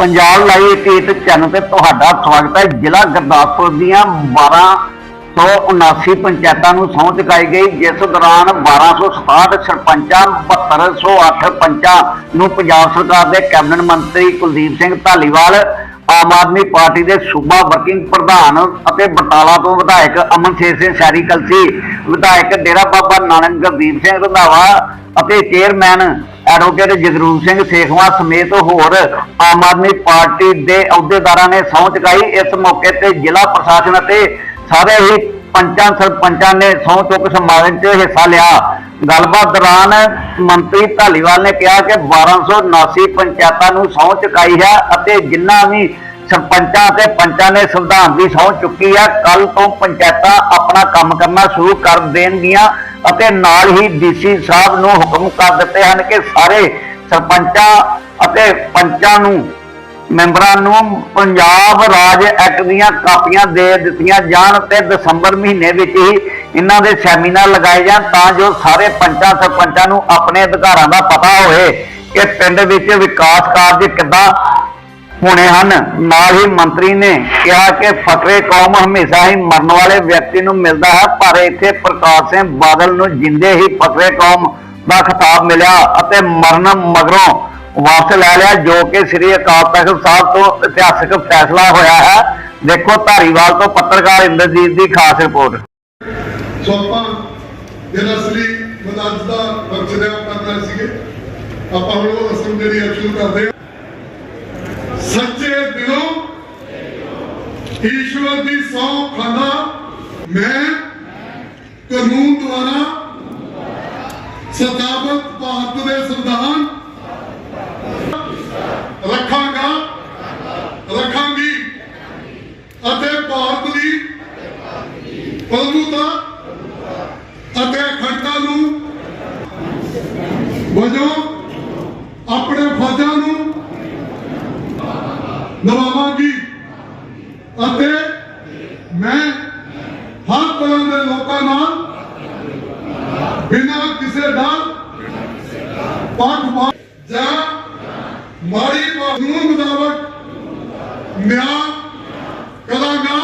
Punjab live ਟੀਟ channel ਤੇ ਤੁਹਾਡਾ ਸਵਾਗਤ ਹੈ। ਜ਼ਿਲ੍ਹਾ ਗੁਰਦਾਸਪੁਰ ਦੀਆਂ 1279 ਪੰਚਾਇਤਾਂ ਨੂੰ ਸਹੁੰ ਚੁਕਾਈ ਗਈ, ਜਿਸ ਦੌਰਾਨ 1267 ਸਰਪੰਚਾਂ 7208 ਪੰਚਾਂ ਨੂੰ ਪੰਜਾਬ ਸਰਕਾਰ ਦੇ ਕੈਬਨਿਟ ਮੰਤਰੀ ਕੁਲਦੀਪ ਸਿੰਘ ਧਾਲੀਵਾਲ, ਆਮ ਆਦਮੀ ਪਾਰਟੀ ਦੇ ਸੂਬਾ ਵਰਕਿੰਗ ਪ੍ਰਧਾਨ ਅਤੇ ਬਟਾਲਾ ਤੋਂ ਵਿਧਾਇਕ ਅਮਨ ਸ਼ੇਰ ਸਿੰਘ ਸ਼ਹਿਰੀ ਕਲਸੀ ਵਿਧਾਇਕ ਡੇਰਾ ਬਾਬਾ ਨਾਨਕ ਗੁਰਦੀਪ ਸਿੰਘ ਰੰਧਾਵਾ ਅਤੇ ਚੇਅਰਮੈਨ ਐਡਵੋਕੇਟ ਜਗਰੂਪ ਸਿੰਘ ਸੇਖਵਾ ਸਮੇਤ ਹੋਰ ਆਮ ਆਦਮੀ ਪਾਰਟੀ ਦੇ ਅਹੁਦੇਦਾਰਾਂ ਨੇ ਸਹੁੰ ਚੁਕਾਈ। ਇਸ ਮੌਕੇ ਤੇ ਜ਼ਿਲ੍ਹਾ ਪ੍ਰਸ਼ਾਸਨ ਅਤੇ ਸਾਰੇ ਹੀ ਪੰਚਾਂ ਸਰਪੰਚਾਂ ਨੇ ਸਹੁੰ ਚੁੱਕ ਸਮਾਗਮ 'ਚ ਹਿੱਸਾ ਲਿਆ। ਗੱਲਬਾਤ ਦੌਰਾਨ ਮੰਤਰੀ ਢਾਲੀਵਾਲ ਨੇ ਕਿਹਾ ਕਿ 1279 ਪੰਚਾਇਤਾਂ ਨੂੰ ਸਹੁੰ ਚੁਕਾਈ ਹੈ ਅਤੇ ਜਿਨ੍ਹਾਂ ਵੀ ਸਰਪੰਚਾਂ ਅਤੇ ਪੰਚਾਂ ਨੇ ਸੰਵਿਧਾਨ ਦੀ ਸਹੁੰ ਚੁੱਕੀ ਹੈ ਕੱਲ ਤੋਂ ਪੰਚਾਇਤਾਂ ਆਪਣਾ ਕੰਮ ਕਰਨਾ ਸ਼ੁਰੂ ਕਰ ਦੇਣਗੀਆਂ। ਅਤੇ ਨਾਲ ਹੀ ਡੀਸੀ ਸਾਹਿਬ ਨੂੰ ਹੁਕਮ ਕਰ ਦਿੱਤੇ ਹਨ ਕਿ ਸਾਰੇ ਸਰਪੰਚਾਂ ਅਤੇ ਪੰਚਾਂ ਨੂੰ, ਮੈਂਬਰਾਂ ਨੂੰ ਪੰਜਾਬ ਰਾਜ ਐਕਟ ਦੀਆਂ ਕਾਪੀਆਂ ਦੇ ਦਿੱਤੀਆਂ ਜਾਣ ਤੇ ਦਸੰਬਰ ਮਹੀਨੇ ਵਿੱਚ ਹੀ ਇਹਨਾਂ ਦੇ ਸੈਮੀਨਾਰ ਲਗਾਏ ਜਾਣ ਤਾਂ ਜੋ ਸਾਰੇ ਪੰਚਾਂ, ਸਰਪੰਚਾਂ ਨੂੰ ਆਪਣੇ ਅਧਿਕਾਰਾਂ ਦਾ ਪਤਾ ਹੋਏ ਕਿ ਪਿੰਡ ਵਿੱਚ ਵਿਕਾਸ ਕਾਰਜ ਕਿੱਦਾਂ ਹੋਣੇ ਹਨ। ਨਾਲ ਹੀ ਮੰਤਰੀ ਨੇ ਕਿਹਾ ਕਿ ਫਕਰੇ ਕੌਮ ਹਮੇਸ਼ਾ ਹੀ ਮਰਨ ਵਾਲੇ ਵਿਅਕਤੀ ਨੂੰ ਮਿਲਦਾ ਹੈ, ਪਰ ਇੱਥੇ ਪ੍ਰਕਾਸ਼ ਸਿੰਘ ਬਾਦਲ ਨੂੰ ਜਿੰਦੇ ਹੀ ਫਕਰੇ ਕੌਮ ਦਾ ਖਿਤਾਬ ਮਿਲਿਆ ਅਤੇ ਮਰਨ ਮਗਰੋਂ ਵਾਪਸ ਲੈ ਲਿਆ, ਜੋ ਕਿ ਸ੍ਰੀ ਅਕਾਲ ਤਖਤ ਸਾਹਿਬ ਤੋਂ ਇਤਿਹਾਸਕ ਫੈਸਲਾ ਹੋਇਆ ਹੈ। ਦੇਖੋ ਧਾਰੀਵਾਲ ਤੋਂ ਪੱਤਰਕਾਰ ਇੰਦਰਜੀਤ ਦੀ ਖਾਸ ਰਿਪੋਰਟ। ਸੋ ਆਪਾਂ ਜਿਹੜਾ ਅਸਲੀ ਮਦਦ ਦਾ ਬਖਸ਼ਿਆ ਕਰਨਾ ਸੀਗੇ ਆਪਾਂ ਹੁਣ ਉਹ ਰਸਮ ਜਿਹੜੀ ਸ਼ੁਰੂ ਕਰਦੇ ਹਾਂ। ਸੱਚੇ ਦਿਲੋਂ ਈਸ਼ਵਰ ਦੀ ਸੌ ਖਾਂਦਾ ਮੈਂ ਕਾਨੂੰਨ ਦੁਆਰਾ ਸਤਾਬਤ ਭਾਰਤ ਦੇ ਸੰਵਿਧਾਨ ਰੱਖਾਂਗਾ। ਰੱਖਾਂਗੀ। ਅਤੇ ਭਾਰਤ ਦੀ ਪ੍ਰਭੂਤਾ ਅਤੇ ਅਖੰਡਤਾ ਨੂੰ ਵਜੋਂ ਆਪਣੇ ਫਰਜ਼ਾਂ ਨੂੰ ਨਿਭਾਵਾਂਗੀ ਅਤੇ ਮੈਂ ਹਰ ਤਰ੍ਹਾਂ ਦੇ ਲੋਕਾਂ ਨਾਲ ਬਿਨਾਂ ਕਿਸੇ ਡਰ ਪੱਖਪਾਤ ਜਾਂ ਮਾੜੀ ਕਾਨੂੰਨ ਮੁਤਾਬਕ ਨਿਆਂ ਕਰਾਂਗਾ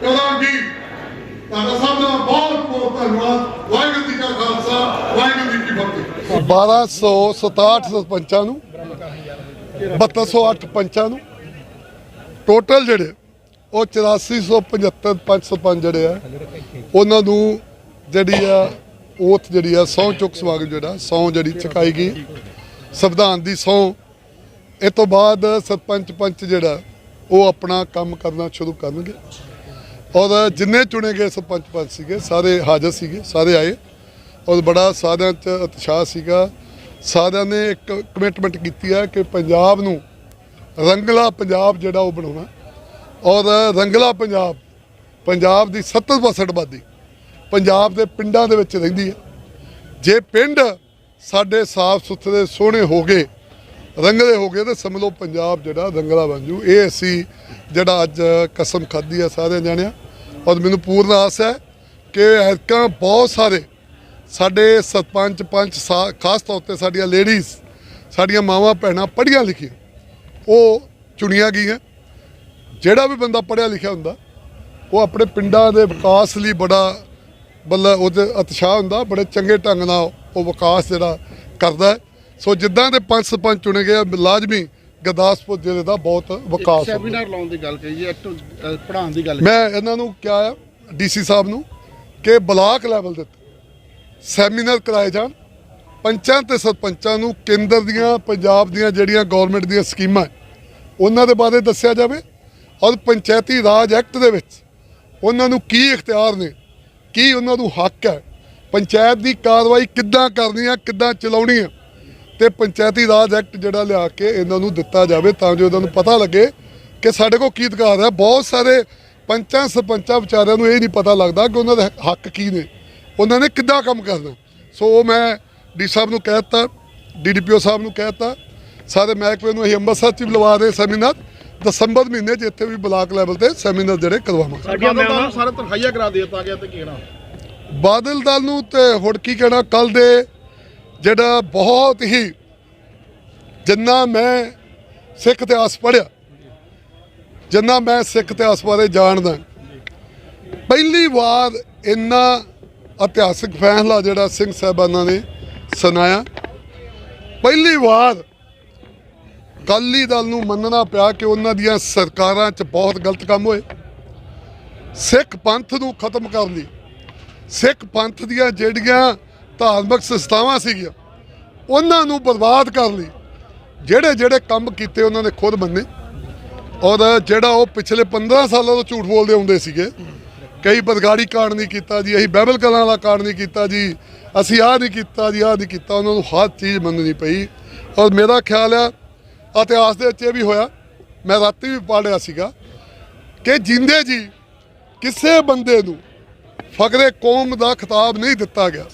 ਕਰਾਂਗੀ ਤੁਹਾਡਾ ਸਭ ਦਾ ਬਹੁਤ ਬਹੁਤ ਧੰਨਵਾਦ। ਵਾਹਿਗੁਰੂ ਜੀ ਕਾ ਖਾਲਸਾ, ਵਾਹਿਗੁਰੂ ਜੀ ਕੀ ਫਤਿਹ। 1267 ਸਰਪੰਚਾਂ ਨੂੰ 7208 ਪੰਚਾਂ ਨੂੰ। ਟੋਟਲ ਜਿਹੜੇ, ਉਹ 8475 ਪੰਚ ਸਰਪੰਚ ਜਿਹੜੇ ਆ, ਉਹਨਾਂ ਨੂੰ ਜਿਹੜੀ ਆ ਓਥ ਜਿਹੜੀ ਆ, ਸਹੁੰ ਚੁੱਕ ਸਵਾਗਤ ਜਿਹੜਾ, ਸਹੁੰ ਜਿਹੜੀ ਚੁਕਾਈ ਗਈ। ਸੰਵਿਧਾਨ ਦੀ ਸਹੁੰ। ਇਹ ਤੋਂ ਬਾਅਦ ਸਰਪੰਚ ਪੰਚ ਜਿਹੜਾ, ਉਹ ਆਪਣਾ ਕੰਮ ਕਰਨਾ ਸ਼ੁਰੂ ਕਰਨਗੇ। ਔਰ ਜਿੰਨੇ ਚੁਣੇ ਗਏ ਸਰਪੰਚ ਪੰਚ ਸੀਗੇ, ਸਾਰੇ ਹਾਜ਼ਰ ਸੀਗੇ, ਸਾਰੇ ਆਏ। ਔਰ ਬੜਾ ਸਾਰਿਆਂ 'ਚ ਉਤਸ਼ਾਹ ਸੀਗਾ। ਸਾਰਿਆਂ ਨੇ ਇੱਕ ਕਮਿਟਮੈਂਟ ਕੀਤੀ ਹੈ ਕਿ ਪੰਜਾਬ ਨੂੰ ਰੰਗਲਾ ਪੰਜਾਬ ਜਿਹੜਾ ਉਹ ਬਣਾਉਣਾ। ਔਰ ਰੰਗਲਾ ਪੰਜਾਬ ਪੰਜਾਬ ਦੀ 70% ਆਬਾਦੀ। ਪੰਜਾਬ ਦੇ ਪਿੰਡਾਂ ਦੇ ਵਿੱਚ ਰਹਿੰਦੀ ਹੈ। ਜੇ ਪਿੰਡ ਸਾਡੇ ਸਾਫ਼ ਸੁਥਰੇ, ਸੋਹਣੇ ਹੋ ਗਏ, ਰੰਗਲੇ ਹੋ ਗਏ, ਤਾਂ ਸਮਝ ਲਓ ਪੰਜਾਬ ਜਿਹੜਾ ਰੰਗਲਾ ਬਣ ਜੂ। ਇਹ ਅਸੀਂ ਜਿਹੜਾ ਅੱਜ ਕਸਮ ਖਾਧੀ ਆ ਸਾਰਿਆਂ ਜਾਣਿਆ। ਔਰ ਮੈਨੂੰ ਪੂਰਨ ਆਸ ਹੈ ਕਿ ਐਤਕਾਂ ਬਹੁਤ ਸਾਰੇ ਸਾਡੇ ਸਰਪੰਚ, ਪੰਚ, ਸਾ- ਖਾਸ ਤੌਰ ਤੇ ਸਾਡੀਆਂ ਲੇਡੀਜ਼ ਸਾਡੀਆਂ ਮਾਵਾਂ, ਭੈਣਾਂ ਪੜ੍ਹੀਆਂ ਲਿਖੀਆਂ। ਉਹ ਚੁਣੀਆਂ ਗਈਆਂ। ਜਿਹੜਾ ਵੀ ਬੰਦਾ ਪੜ੍ਹਿਆ ਲਿਖਿਆ ਹੁੰਦਾ, ਉਹ ਆਪਣੇ ਪਿੰਡਾਂ ਦੇ ਵਿਕਾਸ ਲਈ ਬੜਾ ਬੱਲਾ ਉਹਦੇ ਉਤਸ਼ਾਹ ਹੁੰਦਾ ਬੜੇ ਚੰਗੇ ਢੰਗ ਨਾਲ ਉਹ ਵਿਕਾਸ ਜਿਹੜਾ ਕਰਦਾ। ਸੋ ਜਿੱਦਾਂ ਦੇ ਪੰਜ ਸਰਪੰਚ ਚੁਣੇ ਗਏ ਲਾਜ਼ਮੀ ਗੁਰਦਾਸਪੁਰ ਜ਼ਿਲ੍ਹੇ ਦਾ ਬਹੁਤ ਵਿਕਾਸ ਸੈਮੀਨਾਰ ਲਾਉਣ ਦੀ ਗੱਲ ਕਹੀ ਹੈ ਪੜਾਉਣ ਦੀ ਗੱਲ ਮੈਂ ਇਹਨਾਂ ਨੂੰ ਕਿਹਾ ਆ ਡੀਸੀ ਸਾਹਿਬ ਨੂੰ ਕਿ ਬਲਾਕ ਲੈਵਲ ਦੇ ਸੈਮੀਨਾਰ ਕਰਾਏ ਜਾਣ। ਪੰਚਾਂ ਤੇ ਸਰਪੰਚਾਂ ਨੂੰ ਕੇਂਦਰ ਦੀਆਂ ਪੰਜਾਬ ਦੀਆਂ ਜਿਹੜੀਆਂ ਗਵਰਨਮੈਂਟ ਦੀਆਂ ਸਕੀਮਾਂ ਉਹਨਾਂ ਦੇ ਬਾਰੇ ਦੱਸਿਆ ਜਾਵੇ। ਔਰ ਪੰਚਾਇਤੀ ਰਾਜ ਐਕਟ ਦੇ ਵਿੱਚ ਉਹਨਾਂ ਨੂੰ ਕੀ ਇਖਤਿਆਰ ਨੇ ਕੀ ਉਹਨਾਂ ਨੂੰ ਹੱਕ ਹੈ? ਪੰਚਾਇਤ ਦੀ ਕਾਰਵਾਈ ਕਿੱਦਾਂ ਕਰਨੀ ਆ, ਕਿੱਦਾਂ ਚਲਾਉਣੀ ਆ? ਤੇ ਪੰਚਾਇਤੀ ਰਾਜ ਐਕਟ ਜਿਹੜਾ ਲਿਆ ਕੇ ਇਹਨਾਂ ਨੂੰ ਦਿੱਤਾ ਜਾਵੇ ਤਾਂ ਜੋ ਇਹਨਾਂ ਨੂੰ ਪਤਾ ਲੱਗੇ ਕਿ ਸਾਡੇ ਕੋਲ ਕੀ ਅਧਿਕਾਰ ਹੈ ਬਹੁਤ ਸਾਰੇ ਪੰਚਾਂ, ਸਰਪੰਚਾਂ ਵਿਚਾਰਿਆਂ ਨੂੰ ਇਹ ਨਹੀਂ ਪਤਾ ਲੱਗਦਾ ਕਿ ਉਹਨਾਂ ਦੇ ਹੱਕ ਕੀ ਨੇ। ਉਹਨਾਂ ਨੇ ਕਿੱਦਾਂ ਕੰਮ ਕਰਨਾ? ਸੋ ਉਹ ਮੈਂ ਡੀ ਸਾਹਿਬ ਨੂੰ ਕਹਿਤਾ ਡੀਡੀਪੀਓ ਸਾਹਿਬ ਨੂੰ ਕਹਿਤਾ ਸਾਰੇ ਮਹਿਕਮੇ ਨੂੰ ਅਸੀਂ ਅੰਮ੍ਰਿਤਸਰ 'ਚ ਵੀ ਲਵਾ ਰਹੇ ਸੈਮੀਨਾਰ। ਦਸੰਬਰ ਮਹੀਨੇ 'ਚ ਇੱਥੇ ਵੀ ਬਲਾਕ ਲੈਵਲ ਤੇ ਸੈਮੀਨਾਰ ਜਿਹੜੇ ਕਰਵਾਵਾਂਗੇ। ਸਾਡੀਆਂ ਮੈਂ ਸਾਰੇ ਤਨਖਾਹੀਆਂ ਕਰਾ ਦੇ ਦਿੱਤਾ ਗਿਆ ਤੇ ਕੀ ਕਹਿਣਾ? ਬਾਦਲ ਦਲ ਨੂੰ ਤੇ ਹੁਣ ਕੀ ਕਹਿਣਾ ਕੱਲ ਦੇ ਜਿਹੜਾ ਬਹੁਤ ਹੀ ਜਿੰਨਾ ਮੈਂ ਸਿੱਖ ਇਤਿਹਾਸ ਪੜ੍ਹਿਆ ਜਿੰਨਾ ਮੈਂ ਸਿੱਖ ਇਤਿਹਾਸ ਬਾਰੇ ਜਾਣਦਾ ਪਹਿਲੀ ਵਾਰ ਇੰਨਾ ਇਤਿਹਾਸਿਕ ਫੈਸਲਾ ਜਿਹੜਾ ਸਿੰਘ ਸਾਹਿਬਾਨਾਂ ਨੇ ਸੁਣਾਇਆ। ਪਹਿਲੀ ਵਾਰ ਅਕਾਲੀ ਦਲ ਨੂੰ ਮੰਨਣਾ ਪਿਆ ਕਿ ਉਹਨਾਂ ਦੀਆਂ ਸਰਕਾਰਾਂ 'ਚ ਬਹੁਤ ਗਲਤ ਕੰਮ ਹੋਏ। ਸਿੱਖ ਪੰਥ ਨੂੰ ਖਤਮ ਕਰਨ ਲਈ, ਸਿੱਖ ਪੰਥ ਦੀਆਂ ਜਿਹੜੀਆਂ ਧਾਰਮਿਕ ਸੰਸਥਾਵਾਂ ਸੀਗੀਆਂ, ਉਹਨਾਂ ਨੂੰ ਬਰਬਾਦ ਕਰਨ ਲਈ ਜਿਹੜੇ ਜਿਹੜੇ ਕੰਮ ਕੀਤੇ ਉਹਨਾਂ ਨੇ ਖੁਦ ਮੰਨੇ। ਔਰ ਜਿਹੜਾ ਉਹ ਪਿਛਲੇ 15 ਸਾਲਾਂ ਤੋਂ ਝੂਠ ਬੋਲਦੇ ਹੁੰਦੇ ਸੀਗੇ, ਕਈ ਬਦਗਾੜੀ ਕਾਂਡ ਨਹੀਂ ਕੀਤਾ ਜੀ, ਅਸੀਂ ਬਾਈਬਲ ਕਲਾਂ ਵਾਲਾ ਕਾਂਡ ਨਹੀਂ ਕੀਤਾ ਜੀ, ਅਸੀਂ ਆਹ ਨਹੀਂ ਕੀਤਾ ਜੀ, ਆਹ ਨਹੀਂ ਕੀਤਾ, ਉਹਨਾਂ ਨੂੰ ਹਰ ਚੀਜ਼ ਮੰਨਣੀ ਪਈ। ਔਰ ਮੇਰਾ ਖਿਆਲ ਆ ਇਤਿਹਾਸ ਦੇ ਵਿੱਚ ਇਹ ਵੀ ਹੋਇਆ, ਮੈਂ ਰਾਤੀ ਵੀ ਪੜ੍ਹਿਆ ਸੀਗਾ ਕਿ ਜਿੰਦੇ ਜੀ ਕਿਸੇ ਬੰਦੇ ਨੂੰ ਫਕਰੇ ਕੌਮ ਦਾ ਖਿਤਾਬ ਨਹੀਂ ਦਿੱਤਾ ਗਿਆ।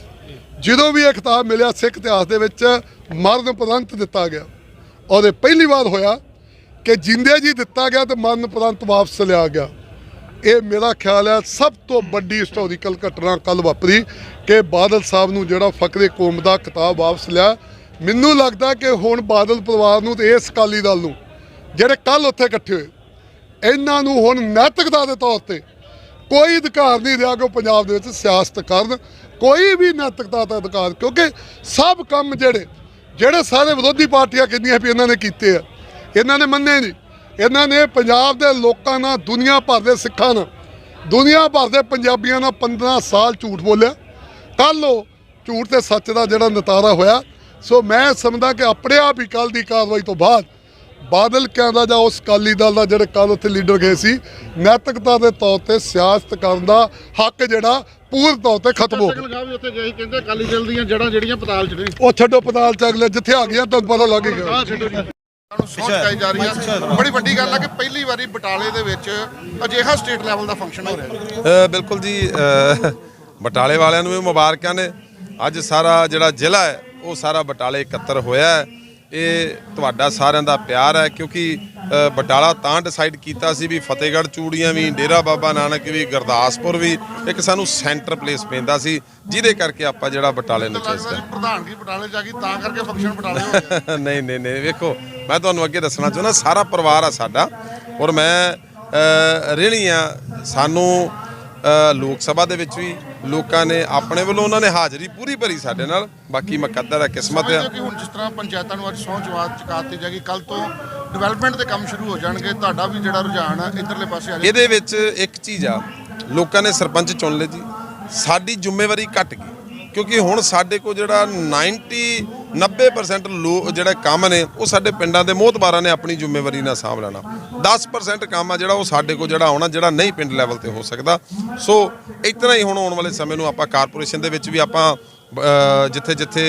ਜਦੋਂ ਵੀ ਇਹ ਖਿਤਾਬ ਮਿਲਿਆ, ਸਿੱਖ ਇਤਿਹਾਸ ਦੇ ਵਿੱਚ ਮਰਨ ਉਪਰੰਤ ਦਿੱਤਾ ਗਿਆ। ਔਰ ਇਹ ਪਹਿਲੀ ਵਾਰ ਹੋਇਆ ਕਿ ਜਿੰਦੇ ਜੀ ਦਿੱਤਾ ਗਿਆ ਤੇ ਮਰਨ ਉਪਰੰਤ ਵਾਪਸ ਲਿਆ ਗਿਆ। ਇਹ ਮੇਰਾ ਖਿਆਲ ਹੈ ਸਭ ਤੋਂ ਵੱਡੀ ਹਿਸਟੋਰੀਕਲ ਘਟਨਾ ਕੱਲ ਵਾਪਰੀ ਕਿ ਬਾਦਲ ਸਾਹਿਬ ਨੂੰ ਜਿਹੜਾ ਫਕਰੇ ਕੌਮ ਦਾ ਖਿਤਾਬ ਵਾਪਸ ਲਿਆ ਮੈਨੂੰ ਲੱਗਦਾ ਕਿ ਹੁਣ ਬਾਦਲ ਪਰਿਵਾਰ ਨੂੰ ਤੇ ਇਸ ਅਕਾਲੀ ਦਲ ਨੂੰ, ਜਿਹੜੇ ਕੱਲ ਉੱਥੇ ਇਕੱਠੇ ਹੋਏ, ਇਹਨਾਂ ਨੂੰ ਹੁਣ ਨੈਤਿਕਤਾ ਦੇ ਤੌਰ ਤੇ ਕੋਈ ਅਧਿਕਾਰ ਨਹੀਂ ਰਿਹਾ ਕਿ ਉਹ ਪੰਜਾਬ ਦੇ ਵਿੱਚ ਸਿਆਸਤ ਕਰਨ, ਕੋਈ ਵੀ ਨੈਤਿਕਤਾ ਦਾ ਅਧਿਕਾਰ, ਕਿਉਂਕਿ ਸਭ ਕੰਮ ਜਿਹੜੇ ਜਿਹੜੇ ਸਾਰੇ ਵਿਰੋਧੀ ਪਾਰਟੀਆਂ ਕਹਿੰਦੀਆਂ ਵੀ ਇਹਨਾਂ ਨੇ ਕੀਤੇ ਆ, ਇਹਨਾਂ ਨੇ ਮੰਨੇ ਨਹੀਂ। ਇਹਨਾਂ ਨੇ ਪੰਜਾਬ ਦੇ ਲੋਕਾਂ ਨਾਲ ਦੁਨੀਆ ਭਰ ਦੇ ਸਿੱਖਾਂ ਨਾਲ, ਦੁਨੀਆ ਭਰ ਦੇ ਪੰਜਾਬੀਆਂ ਨਾਲ 15 ਸਾਲ ਝੂਠ ਬੋਲਿਆ। ਕੱਲ ਉਹ ਝੂਠ ਤੇ ਸੱਚ ਦਾ ਜਿਹੜਾ ਨਤਾਰਾ ਹੋਇਆ ਸੋ ਮੈਂ ਸਮਝਦਾ ਕਿ ਆਪਣੇ ਆਪ ਹੀ ਕੱਲ ਦੀ ਕਾਰਵਾਈ ਤੋਂ ਬਾਅਦ ਬਾਦਲ ਕਹਿੰਦਾ ਜਾਂ ਉਸ ਅਕਾਲੀ ਦਲ ਦਾ ਜਿਹੜੇ ਕੱਲ ਉੱਥੇ ਲੀਡਰ ਗਏ ਸੀ ਨੈਤਿਕਤਾ ਦੇ ਤੌਰ ਤੇ ਸਿਆਸਤ ਕਰਨ ਦਾ ਹੱਕ ਜਿਹੜਾ ਪੂਰਨ ਤੌਰ ਤੇ ਖਤਮ ਹੋ ਗਿਆ ਲਗਾ ਵੀ ਉੱਥੇ ਗਏ ਕਹਿੰਦੇ ਅਕਾਲੀ ਦਲ ਦੀਆਂ ਜੜਾਂ ਜਿਹੜੀਆਂ ਪਤਾਲ ਚ ਨੇ। ਉਹ ਛੱਡੋ ਪਤਾਲ ਚ ਅਗਲੇ ਜਿੱਥੇ ਆ ਗਿਆ ਤੁਹਾਨੂੰ ਪਤਾ ਲੱਗੇਗਾ ਆਹ ਛੱਡੋ ਜੀ। ਨੂੰ ਸੋਚ ਕਾਈ ਜਾ ਰਹੀ ਹੈ ਬੜੀ ਵੱਡੀ ਗੱਲ ਹੈ ਕਿ ਪਹਿਲੀ ਵਾਰੀ ਬਟਾਲੇ ਦੇ ਵਿੱਚ ਅਜਿਹਾ ਸਟੇਟ ਲੈਵਲ ਦਾ ਫੰਕਸ਼ਨ ਹੋ ਰਿਹਾ ਬਿਲਕੁਲ ਜੀ ਬਟਾਲੇ ਵਾਲਿਆਂ ਨੂੰ ਵੀ ਮੁਬਾਰਕਾਂ ਨੇ। ਅੱਜ ਸਾਰਾ ਜਿਹੜਾ ਜ਼ਿਲ੍ਹਾ ਹੈ ਉਹ ਸਾਰਾ ਬਟਾਲੇ ਇਕੱਤਰ ਹੋਇਆ ਇਹ ਤੁਹਾਡਾ ਸਾਰਿਆਂ ਦਾ ਪਿਆਰ ਹੈ ਕਿਉਂਕਿ ਬਟਾਲਾ ਤਾਂ ਡਿਸਾਈਡ ਕੀਤਾ ਸੀ ਵੀ ਫਤਿਹਗੜ੍ਹ ਚੂੜੀਆਂ ਵੀ ਡੇਰਾ ਬਾਬਾ ਨਾਨਕ ਵੀ ਗੁਰਦਾਸਪੁਰ ਵੀ ਇੱਕ ਸਾਨੂੰ ਸੈਂਟਰ ਪਲੇਸ ਪੈਂਦਾ ਸੀ ਜਿਹਦੇ ਕਰਕੇ ਆਪਾਂ ਜਿਹੜਾ ਬਟਾਲੇ ਨੂੰ ਚੇਸ ਜੀ ਪ੍ਰਧਾਨਗੀ ਬਟਾਲੇ ਚ ਆ ਗਈ ਤਾਂ ਕਰਕੇ ਫੰਕਸ਼ਨ ਬਟਾਲੇ ਹੋ ਗਿਆ ਨਹੀਂ ਨਹੀਂ ਨਹੀਂ ਵੇਖੋ ਮੈਂ ਤੁਹਾਨੂੰ ਅੱਗੇ ਦੱਸਣਾ ਚਾਹੁੰਦਾ ਸਾਰਾ ਪਰਿਵਾਰ ਆ ਸਾਡਾ ਔਰ ਮੈਂ ਰਹਿਣੀ ਆ ਸਾਨੂੰ ਲੋਕ ਸਭਾ ਦੇ ਵਿੱਚ ਵੀ ਲੋਕਾਂ ਨੇ ਆਪਣੇ ਵੱਲੋਂ ਉਹਨਾਂ ਨੇ ਹਾਜ਼ਰੀ ਪੂਰੀ ਭਰੀ ਸਾਡੇ ਨਾਲ। ਬਾਕੀ ਮੁਕੱਦਰ ਹੈ ਕਿਸਮਤ ਆ ਹੋ। ਕਿ ਹੁਣ ਜਿਸ ਤਰ੍ਹਾਂ ਪੰਚਾਇਤਾਂ ਨੂੰ ਅੱਜ ਸਹੁੰ ਚਵਾਤ ਚੁਕਾਤੀ ਜਾਏਗੀ ਕੱਲ ਤੋਂ ਡਿਵੈਲਪਮੈਂਟ ਦੇ ਕੰਮ ਸ਼ੁਰੂ ਹੋ ਜਾਣਗੇ। ਤੁਹਾਡਾ ਵੀ ਜਿਹੜਾ ਰੁਝਾਨ ਹੈ ਇਧਰਲੇ ਪਾਸੇ ਆ ਜਾਏਗਾ। ਇਹਦੇ ਵਿੱਚ ਇੱਕ ਚੀਜ਼ ਆ ਲੋਕਾਂ ਨੇ ਸਰਪੰਚ ਚੁਣ ਲਏ ਜੀ। ਸਾਡੀ ਜ਼ਿੰਮੇਵਾਰੀ ਘਟ ਗਈ ਕਿਉਂਕਿ ਹੁਣ ਸਾਡੇ ਕੋਲ ਜਿਹੜਾ 90 90% ਲੋ ਜਿਹੜੇ ਕੰਮ ਨੇ, ਉਹ ਸਾਡੇ ਪਿੰਡਾਂ ਦੇ ਮੋਹਤਬਾਰਾਂ ਨੇ ਆਪਣੀ ਜ਼ਿੰਮੇਵਾਰੀ ਨਾਲ ਸਾਂਭ ਲੈਣਾ। 10% ਕੰਮ ਆ ਜਿਹੜਾ, ਉਹ ਸਾਡੇ ਕੋਲ ਜਿਹੜਾ ਆਉਣਾ, ਜਿਹੜਾ ਨਹੀਂ ਪਿੰਡ ਲੈਵਲ ਤੇ ਹੋ ਸਕਦਾ। ਸੋ, ਇਤਨਾ ਹੀ ਹੁਣ ਆਉਣ ਵਾਲੇ ਸਮੇਂ ਨੂੰ ਆਪਾਂ ਕਾਰਪੋਰੇਸ਼ਨ ਦੇ ਵਿੱਚ ਵੀ ਆਪਾਂ ਜਿੱਥੇ ਜਿੱਥੇ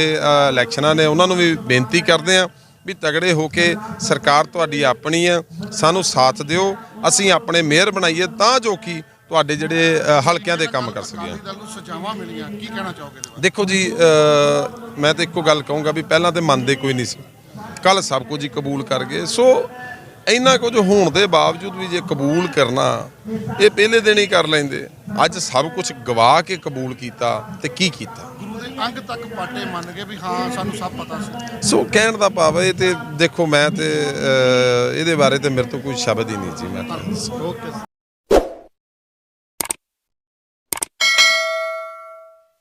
ਇਲੈਕਸ਼ਨਾਂ ਨੇ, ਉਹਨਾਂ ਨੂੰ ਵੀ ਬੇਨਤੀ ਕਰਦੇ ਆ ਵੀ ਤਗੜੇ ਹੋ ਕੇ ਸਰਕਾਰ ਤੁਹਾਡੀ ਆਪਣੀ ਹੈ, ਸਾਨੂੰ ਸਾਥ ਦਿਓ, ਅਸੀਂ ਆਪਣੇ ਮੇਅਰ ਬਣਾਈਏ, ਤਾਂ ਜੋ ਕਿ ਤੁਹਾਡੇ ਜਿਹੜੇ ਹਲਕਿਆਂ ਦੇ ਕੰਮ ਕਰ ਸਕੀਏ ਅਕਾਲੀ ਦਲ ਨੂੰ ਸਜ਼ਾਵਾਂ ਮਿਲੀਆਂ ਕੀ ਕਹਿਣਾ ਚਾਹੋਗੇ ਇਹਦੇ ਬਾਰੇ? ਦੇਖੋ ਜੀ ਮੈਂ ਤਾਂ ਇੱਕੋ ਗੱਲ ਕਹੂੰਗਾ ਵੀ ਪਹਿਲਾਂ ਤੇ ਮੰਨਦੇ ਕੋਈ ਨਹੀਂ ਸੀ। ਕੱਲ ਸਭ ਕੁਝ ਹੀ ਕਬੂਲ ਕਰ ਗਏ। ਸੋ ਇੰਨਾ ਕੁਝ ਹੋਣ ਦੇ ਬਾਵਜੂਦ ਵੀ ਜੇ ਕਬੂਲ ਕਰਨਾ ਇਹ ਪਹਿਲੇ ਦਿਨ ਹੀ ਕਰ ਲੈਂਦੇ। ਅੱਜ ਸਭ ਕੁਝ ਗਵਾ ਕੇ ਕਬੂਲ ਕੀਤਾ ਤੇ ਕੀ ਕੀਤਾ? ਗੁਰੂ ਦੇ ਅੰਗ ਤੱਕ ਪਾਟੇ ਮੰਨ ਗਏ ਵੀ ਹਾਂ ਸਾਨੂੰ ਸਭ ਪਤਾ ਸੀ। ਸੋ ਕਹਿਣ ਦਾ ਭਾਵ ਇਹ ਤੇ ਦੇਖੋ ਮੈਂ ਤੇ ਇਹਦੇ ਬਾਰੇ ਤੇ ਮੇਰੇ ਤੋਂ ਕੋਈ ਸ਼ਬਦ ਹੀ ਨਹੀਂ ਜੀ ਮੈਂ ਓਕੇ